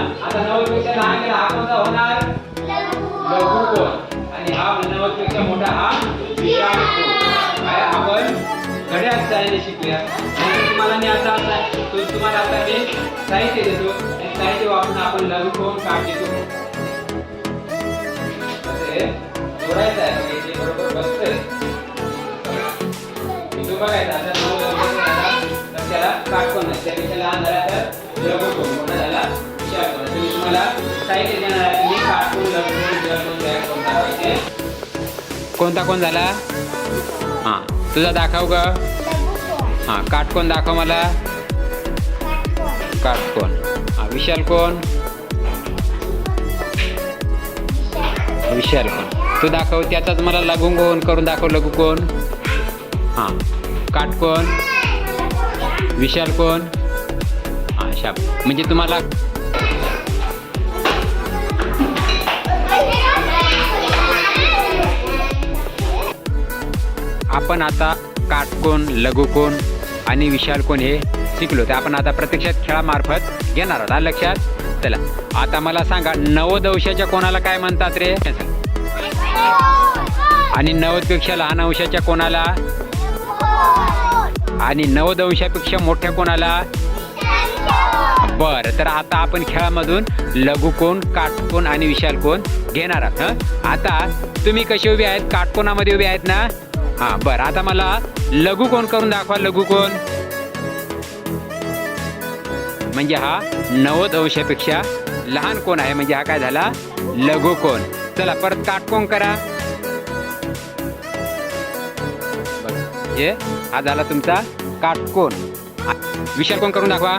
आता नव्वदपेक्षा लहान गेला हा कोणता होणार? लघु कोण आणि हा म्हणजे नव्वदपेक्षा मोठा हा आपण घड्याळ चालायला शिकूया. तुम्हाला मी आता तुम्हाला आता मी साहित्य देतो. आणि साहित्य वापरून आपण लघु कोण काढ देतो सोडायचं आहे. बरोबर बसतंय. मी आता त्याला काटकोन त्यापेक्षा लहान झाला तुम्हाला साहित्य देणार आहे तयार कोणता कोण झाला? हां तुझा दाखव ग. हां काटकोण दाखव मला. काटकोण हां विशाल कोण? विशाल कोण? तू दाखव त्याचाच मला लघु कोण करून दाखव लघु कोण? हां काटकोण विशाल कोण? हां शाप. म्हणजे तुम्हाला आपण आता काटकोन लघुकोण आणि विशाल कोण हे शिकलो. ते आपण आता प्रत्यक्षात खेळामार्फत घेणार आहोत. लक्षात? चला. आता मला सांगा नवदंशाच्या कोणाला काय म्हणतात रे? आणि नवदपेक्षा लहान अंशाच्या कोणाला? आणि नवदंशापेक्षा मोठ्या कोणाला? बरं तर आता आपण खेळामधून लघुकोण काटकोन आणि विशाल कोण घेणार आहात आता तुम्ही कसे उभे आहेत? काटकोणामध्ये उभे आहेत ना? हां बरं. आता मला लघु कोण करून दाखवा लघु कोण? म्हणजे हा नव्वद अंशापेक्षा लहान कोण आहे? म्हणजे हा काय झाला? लघु कोण. चला परत काटकोण करा. हे हा झाला तुमचा काटकोण विशाल कोण करून दाखवा?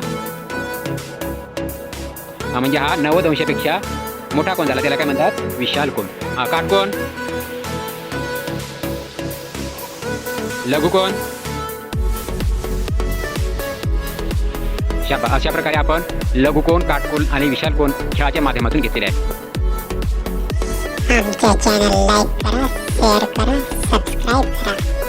हा म्हणजे हा नव्वद अंशापेक्षा मोठा कोण झाला? त्याला काय म्हणतात? विशाल कोण. हा काटकोण लघु कोण? अशा प्रकारे आपण लघुकोन काटकोण आणि विशाल कोण खेळाच्या माध्यमातून घेतलेले आहे आमच्या चॅनल लाईक करा शेअर करा सबस्क्राईब करा.